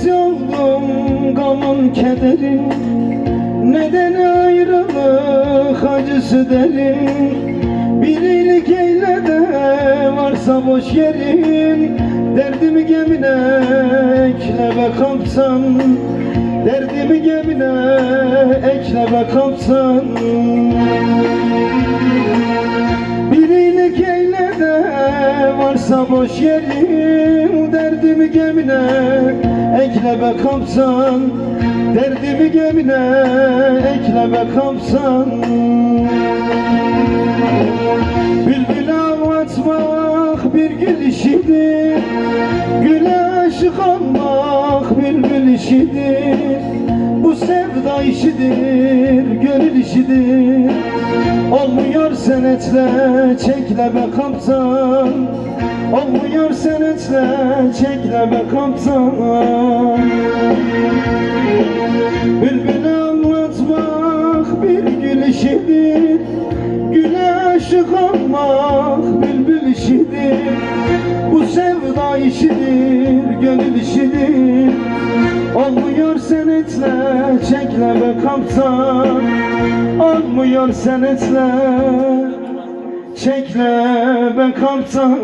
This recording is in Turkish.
Bitmez yolum, gamın kederim Neden ayrılık acısı derim Bir iyilik eyle de varsa boş yerim Derdimi gemine ekle be kaptan Derdimi gemine ekle be kaptan varsa boş yerin Derdimi gemine ekle be kaptan Derdimi gemine ekle be kaptan Bülbül ağlatmak bir gül işidir. Güle aşık olmak bülbül işidir. Bu sevda işidir, gönül işidir. Olmuyor senetle çekle be kaptan Olmuyor senetle çekle be kaptan. Bülbül anlatmak bir gül işidir. Güle aşık olmak bülbül işidir. Bu sevda işidir, gönül işidir. Olmuyor senetle çekle be kaptan. Olmuyor senetle çekle be kaptan